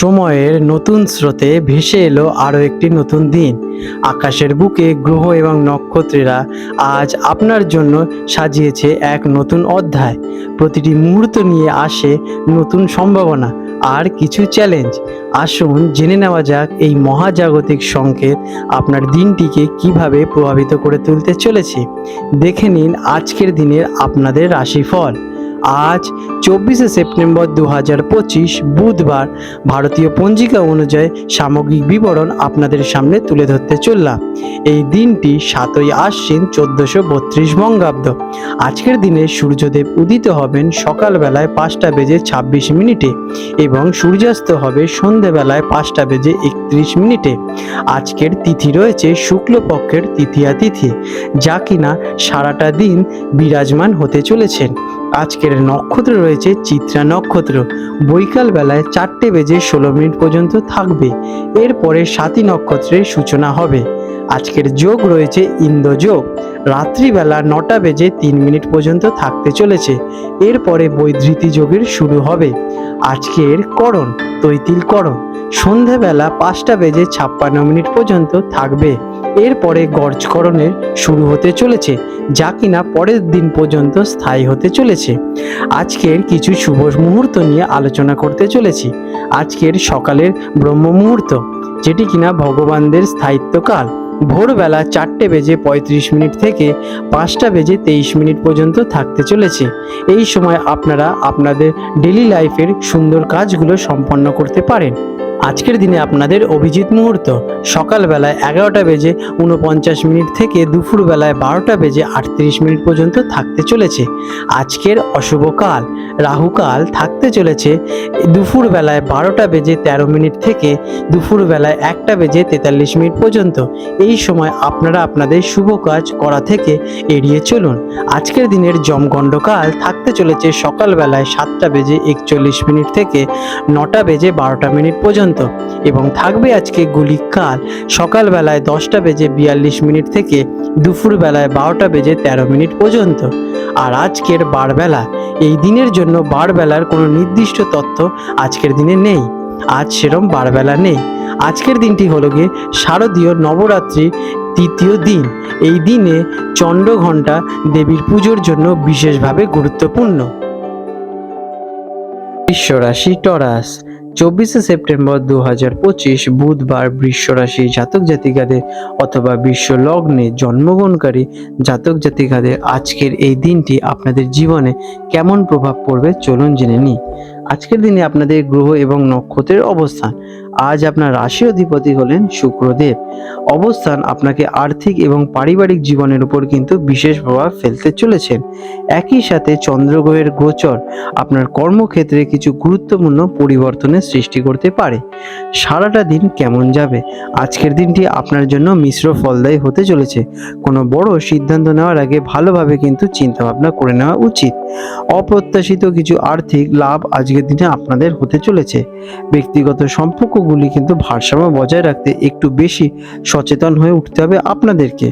সময়ের নতুন স্রোতে ভেসে এলো আরও একটি নতুন দিন। আকাশের বুকে গ্রহ এবং নক্ষত্রেরা আজ আপনার জন্য সাজিয়েছে এক নতুন অধ্যায়। প্রতিটি মুহূর্ত নিয়ে আসে নতুন সম্ভাবনা আর কিছু চ্যালেঞ্জ আসুন জেনে নেওয়া যাক এই মহাজাগতিক সংকেত আপনার দিনটিকে কীভাবে প্রভাবিত করে তুলতে চলেছে। দেখে নিন আজকের দিনের আপনাদের রাশিফল। আজ চব্বিশে সেপ্টেম্বর দু হাজার পঁচিশ বুধবার। ভারতীয় পঞ্জিকা অনুযায়ী সামগ্রিক বিবরণ আপনাদের সামনে তুলে ধরতে চললাম। এই দিনটি সাতই আশ্বিন চোদ্দোশো বত্রিশ বঙ্গাব্দ। আজকের দিনে সূর্যদেব উদিত হবেন সকালবেলায় পাঁচটা বেজে ছাব্বিশ মিনিটে এবং সূর্যাস্ত হবে সন্ধেবেলায় পাঁচটা বেজে একত্রিশ মিনিটে। আজকের তিথি রয়েছে শুক্লপক্ষের তৃতীয়া তিথি, যা কিনা সারাটা দিন বিরাজমান হতে চলেছেন আজকের নক্ষত্র রয়েছে চিত্রা নক্ষত্র। বৈকাল বেলায় চারটে বেজে ষোলো মিনিট পর্যন্ত থাকবে। এরপরে সাতী নক্ষত্রের সূচনা হবে। আজকের যোগ রয়েছে ইন্দ্রযোগ রাত্রিবেলা নটা বেজে তিন মিনিট পর্যন্ত থাকতে চলেছে। এরপরে বৈধৃতি যোগের শুরু হবে। আজকের করণ, তৈতিল করণ। সন্ধেবেলা পাঁচটা বেজে ছাপ্পান্ন মিনিট পর্যন্ত থাকবে। এরপরে গর্জকরণের শুরু হতে চলেছে, যা কিনা পরের দিন পর্যন্ত স্থায়ী হতে চলেছে। আজকের কিছু শুভ মুহূর্ত নিয়ে আলোচনা করতে চলেছি। আজকের সকালের ব্রহ্ম মুহূর্ত, যেটি কিনা ভগবানদের স্থায়িত্বকাল। ভোরবেলা চারটে বেজে পঁয়ত্রিশ মিনিট থেকে পাঁচটা বেজে তেইশ মিনিট পর্যন্ত থাকতে চলেছে। এই সময় আপনারা আপনাদের ডেলি লাইফের সুন্দর কাজগুলো সম্পন্ন করতে পারেন। আজকের দিনে আপনাদের অভিজিৎ মুহূর্ত। সকালবেলায় এগারোটা বেজে উনপঞ্চাশ মিনিট থেকে দুপুরবেলায় বারোটা বেজে আটত্রিশ মিনিট পর্যন্ত থাকতে চলেছে। আজকের অশুভ কাল। রাহুকাল থাকতে চলেছে দুপুরবেলায় বারোটা বেজে তেরো মিনিট থেকে দুপুরবেলায় একটা বেজে তেতাল্লিশ মিনিট পর্যন্ত। এই সময় আপনারা আপনাদের শুভ কাজ করা থেকে এড়িয়ে চলুন। আজকের দিনের জমগণ্ডকাল থাকতে চলেছে সকালবেলায় সাতটা বেজে একচল্লিশ মিনিট থেকে নটা বেজে বারোটা মিনিট পর্যন্ত। এবং থাকবে আজকে গুলিকাল সকালবেলায় দশটা বেজে বিয়াল্লিশ মিনিট থেকে দুপুরবেলায় বারোটা বেজে তেরো মিনিট পর্যন্ত। আর আজকের বারবেলা, এই দিনের জন্য বারবেলার কোনো নির্দিষ্ট তথ্য আজকের দিনে নেই। আজ সেরম বারবেলা নেই। আজকের দিনটি হলো গিয়ে শারদীয় নবরাত্রি তৃতীয় দিন। এই দিনে চন্দ্রঘণ্টা দেবীর পুজোর জন্য বিশেষভাবে গুরুত্বপূর্ণ। বিশ্বরাশি টরাস। চব্বিশে সেপ্টেম্বর দু হাজার পঁচিশ বুধবার পঁচিশ রাশি জাতক জাতিকাদের অথবা বিশ্ব লগ্নে জন্মগ্রহণকারী জাতক জাতিকাদের আজকের এই দিনটি আপনাদের জীবনে কেমন প্রভাব পড়বে চলুন জেনে নিই। আজকের দিনে আপনাদের গ্রহ এবং নক্ষত্রের অবস্থান আজ আপনার রাশি অধিপতি হলেন শুক্রদেব। অবস্থান আপনাকে আর্থিক এবং পারিবারিক জীবনের উপর কিন্তু বিশেষ প্রভাব ফেলতে চলেছেন। একই সাথে চন্দ্রগ্রহের গোচর আপনার কর্মক্ষেত্রে কিছু গুরুত্বপূর্ণ পরিবর্তনের সৃষ্টি করতে পারে। সারাটা দিন কেমন যাবে? আজকের দিনটি আপনার জন্য মিশ্র ফলদায়ী হতে চলেছে। কোনো বড় সিদ্ধান্ত নেওয়ার আগে ভালোভাবে কিন্তু চিন্তাভাবনা করে নেওয়া উচিত। অপ্রত্যাশিত কিছু আর্থিক লাভ আজকের দিনে আপনাদের হতে চলেছে। ব্যক্তিগত সম্পর্কগুলি কিন্তু ভারসাম্য বজায় রাখতে একটু বেশি সচেতন হয়ে উঠতে হবে আপনাদেরকে।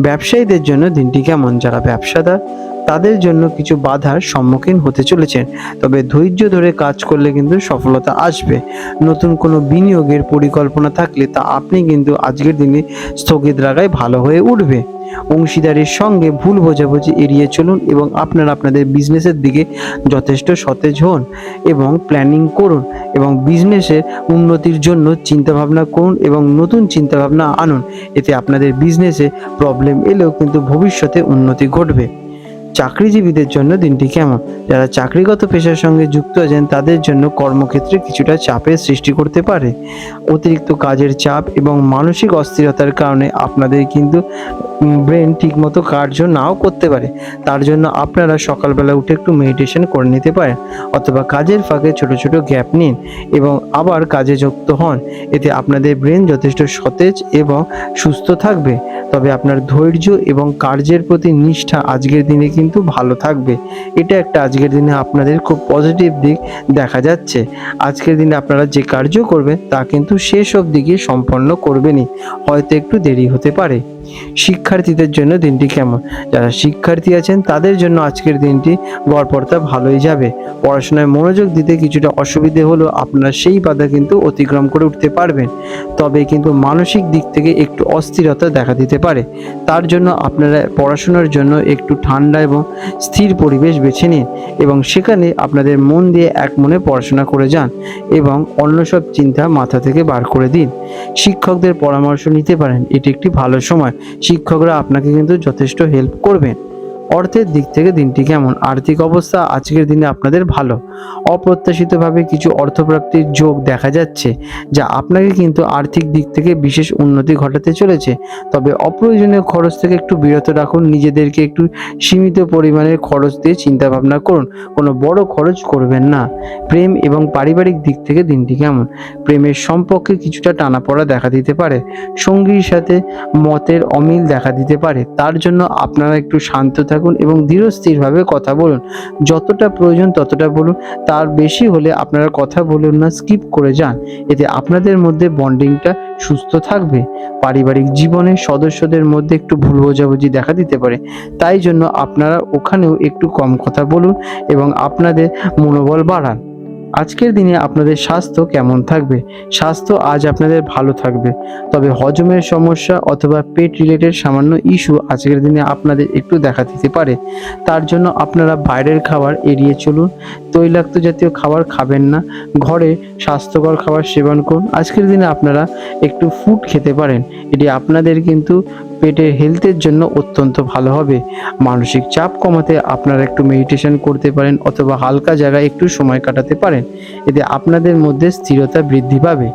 ব্যবসায়ীদের জন্য দিনটি কেমন? যারা ব্যবসাদার তাদের জন্য কিছু বাধার সম্মুখীন হতে চলেছেন তবে ধৈর্য ধরে কাজ করলে কিন্তু সফলতা আসবে। নতুন কোনো বিনিয়োগের পরিকল্পনা থাকলে তা আপনি কিন্তু আজকের দিনে স্থগিত রাখায় ভালো হয়ে উঠবে। অংশীদারের সঙ্গে ভুল বোঝাবুঝি এড়িয়ে চলুন এবং আপনারা আপনাদের বিজনেসের দিকে যথেষ্ট সতেজ হন এবং প্ল্যানিং করুন এবং বিজনেসের উন্নতির জন্য চিন্তাভাবনা করুন এবং নতুন চিন্তাভাবনা আনুন। এতে আপনাদের বিজনেসে প্রবলেম এলেও কিন্তু ভবিষ্যতে উন্নতি ঘটবে। চাকরিজীবীদের জন্য দিনটি কেমন? যারা চাকরিগত পেশার সঙ্গে যুক্ত আছেন, তাদের জন্য কর্মক্ষেত্রে কিছুটা চাপের সৃষ্টি করতে পারে। অতিরিক্ত কাজের চাপ এবং মানসিক অস্থিরতার কারণে আপনাদের কিন্তু ব্রেন ঠিকমতো কার্য নাও করতে পারে। তার জন্য আপনারা সকালবেলা উঠে একটু মেডিটেশন করে নিতে পারেন অথবা কাজের ফাঁকে ছোট ছোট গ্যাপ নিন এবং আবার কাজে যুক্ত হন। এতে আপনাদের ব্রেন যথেষ্ট সতেজ এবং সুস্থ থাকবে। তবে আপনার ধৈর্য এবং কার্যের প্রতি নিষ্ঠা আজকের দিনে কিন্তু ভালো থাকবে। এটা একটা আজকের দিনে আপনাদের খুব পজিটিভ দিক দেখা যাচ্ছে। আজকের দিনে আপনারা যে কার্য করবেন তা কিন্তু শেষ অবধি গিয়ে সম্পন্ন করবেনই। হয়তো একটু দেরি হতে পারে। শিক্ষার্থীদের জন্য দিনটি কেমন? যারা শিক্ষার্থী আছেন, তাদের জন্য আজকের দিনটি গড়পড়তা ভালোই যাবে। পড়াশোনায় মনোযোগ দিতে কিছুটা অসুবিধে হলেও আপনারা সেই বাধা কিন্তু অতিক্রম করে উঠতে পারবেন। তবে কিন্তু মানসিক দিক থেকে একটু অস্থিরতা দেখা দিতে পারে। তার জন্য আপনারা পড়াশোনার জন্য একটু ঠান্ডা এবং স্থির পরিবেশ বেছে নিন এবং সেখানে আপনাদের মন দিয়ে এক মনে পড়াশোনা করে যান এবং অন্য সব চিন্তা মাথা থেকে বার করে দিন। শিক্ষকদের পরামর্শ নিতে পারেন, এটি একটি ভালো সময়। শিক্ষকরা আপনাকে কিন্তু যথেষ্ট হেল্প করবেন অর্থের দিক থেকে দিনটি কেমন? আর্থিক অবস্থা আজকের দিনে আপনাদের ভালো। অপ্রত্যাশিতভাবে কিছু অর্থপ্রাপ্তির যোগ দেখা যাচ্ছে, যা আপনাকে কিন্তু আর্থিক দিক থেকে বিশেষ উন্নতি ঘটাতে চলেছে। তবে অপ্রয়োজনীয় খরচ থেকে একটু বিরত রাখুন, নিজেদেরকে একটু সীমিত পরিমাণের খরচ দিয়ে চিন্তা ভাবনা করুন। কোনো বড় খরচ করবেন না। প্রেম এবং পারিবারিক দিক থেকে দিনটি কেমন? প্রেমের সম্পর্কে কিছুটা টানাপড়া দেখা দিতে পারে। সঙ্গীর সাথে মতের অমিল দেখা দিতে পারে। তার জন্য আপনারা একটু শান্ত থাকুন। এবং দৃঢ়স্থিরভাবে কথা বলুন। যতটা প্রয়োজন ততটা বলুন। তার বেশি হলে আপনারা কথা বলুন না, স্কিপ করে যান। এতে আপনাদের মধ্যে বন্ডিংটা সুস্থ থাকবে। পারিবারিক জীবনে সদস্যদের মধ্যে একটু ভুল বোঝাবুঝি দেখা দিতে পারে। তাই জন্য আপনারা ওখানেও একটু কম কথা বলুন এবং আপনাদের মনোবল বাড়ান। আজকের দিনে আপনাদের স্বাস্থ্য কেমন থাকবে? স্বাস্থ্য আজ আপনাদের ভালো থাকবে। তবে হজমের সমস্যা অথবা পেট রিলেটেড সামান্য ইস্যু আজকের দিনে আপনাদের একটু দেখা দিতে পারে। তার জন্য আপনারা বাইরের খাবার এড়িয়ে চলুন। তৈলাক্ত জাতীয় খাবার খাবেন না। ঘরে স্বাস্থ্যকর খাবার সেবন করুন। আজকের দিনে আপনারা একটু ফুড খেতে পারেন। এটি আপনাদের কিন্তু পেটের হেলথের জন্য অত্যন্ত ভালো হবে। মানসিক চাপ কমাতে আপনারা একটু মেডিটেশন করতে পারেন অথবা হালকা জায়গায় একটু সময় কাটাতে পারেন। এতে আপনাদের মধ্যে স্থিরতা বৃদ্ধি পাবে।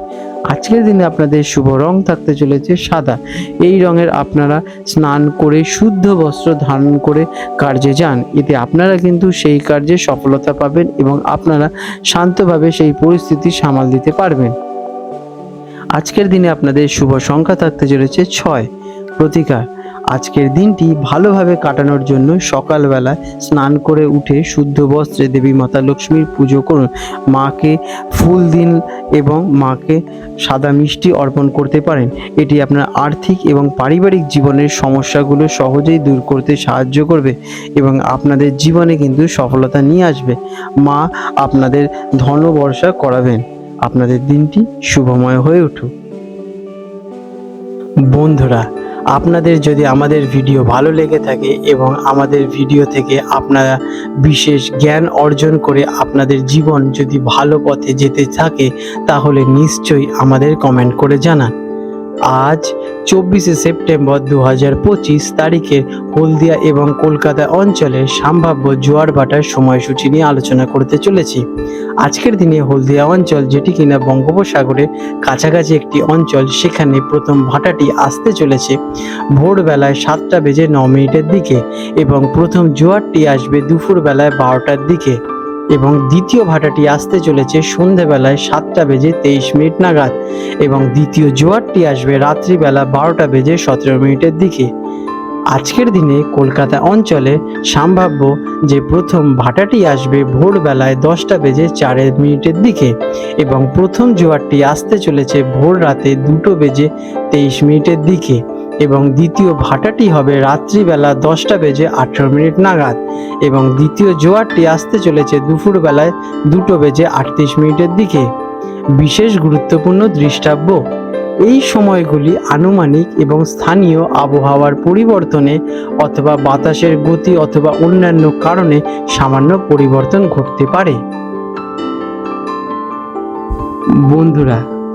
আজকের দিনে আপনাদের শুভ রং থাকতে চলেছে সাদা। এই রঙের আপনারা স্নান করে শুদ্ধ বস্ত্র ধারণ করে কার্যে যান। এতে আপনারা কিন্তু সেই কার্যে সফলতা পাবেন এবং আপনারা শান্তভাবে সেই পরিস্থিতি সামাল দিতে পারবেন। আজকের দিনে আপনাদের শুভ সংখ্যা থাকতে চলেছে ছয়। প্রতিকার। আজকের দিনটি ভালোভাবে কাটানোর জন্য সকালবেলা স্নান করে উঠে শুদ্ধ বস্ত্রে দেবী মাতা লক্ষ্মীর পুজো করুন। মাকে ফুল দিন এবং মাকে সাদা মিষ্টি অর্পণ করতে পারেন। এটি আপনার আর্থিক এবং পারিবারিক জীবনের সমস্যাগুলো সহজেই দূর করতে সাহায্য করবে এবং আপনাদের জীবনে কিন্তু সফলতা নিয়ে আসবে। মা আপনাদের ধন বর্ষা করাবেন। আপনাদের দিনটি শুভময় হয়ে উঠুক। বন্ধুরা আপনাদের যদি আমাদের ভিডিও ভালো লেগে থাকে এবং আমাদের ভিডিও থেকে আপনারা বিশেষ জ্ঞান অর্জন করে আপনাদের জীবন যদি ভালো পথে যেতে থাকে, তাহলে নিশ্চয়ই আমাদের কমেন্ট করে জানান। আজ চব্বিশে সেপ্টেম্বর দু হাজার পঁচিশ তারিখে হলদিয়া এবং কলকাতা অঞ্চলের সম্ভাব্য জোয়ার ভাটার সময়সূচি নিয়ে আলোচনা করতে চলেছি। আজকের দিনে হলদিয়া অঞ্চল যেটি কিনা বঙ্গোপসাগরের কাছাকাছি একটি অঞ্চল, সেখানে প্রথম ভাটাটি আসতে চলেছে। ভোরবেলায় সাতটা বেজে ন মিনিটের দিকে এবং প্রথম জোয়ারটি আসবে দুপুর বেলায় বারোটার দিকে। এবং দ্বিতীয় ভাটাটি আসতে চলেছে সন্ধেবেলায় সাতটা বেজে তেইশ মিনিট নাগাদ এবং দ্বিতীয় জোয়ারটি আসবে রাত্রিবেলা বারোটা বেজে সতেরো মিনিটের দিকে। আজকের দিনে কলকাতা অঞ্চলে সম্ভাব্য যে প্রথম ভাটাটি আসবে ভোরবেলায় দশটা বেজে চার মিনিটের দিকে এবং প্রথম জোয়ারটি আসতে চলেছে ভোর রাতে দুটো বেজে তেইশ মিনিটের দিকে। এবং দ্বিতীয় ভাটাটি হবে রাত্রিবেলা দশটা বেজে আঠেরো মিনিট নাগাদ এবং দ্বিতীয় জোয়ারটি আসতে চলেছে দুপুরবেলায় দুটো বেজে আটত্রিশ মিনিটের দিকে। বিশেষ গুরুত্বপূর্ণ দৃষ্টাব্য, এই সময়গুলি আনুমানিক এবং স্থানীয় আবহাওয়ার পরিবর্তনে অথবা বাতাসের গতি অথবা অন্যান্য কারণে সামান্য পরিবর্তন ঘটতে পারে। বন্ধুরা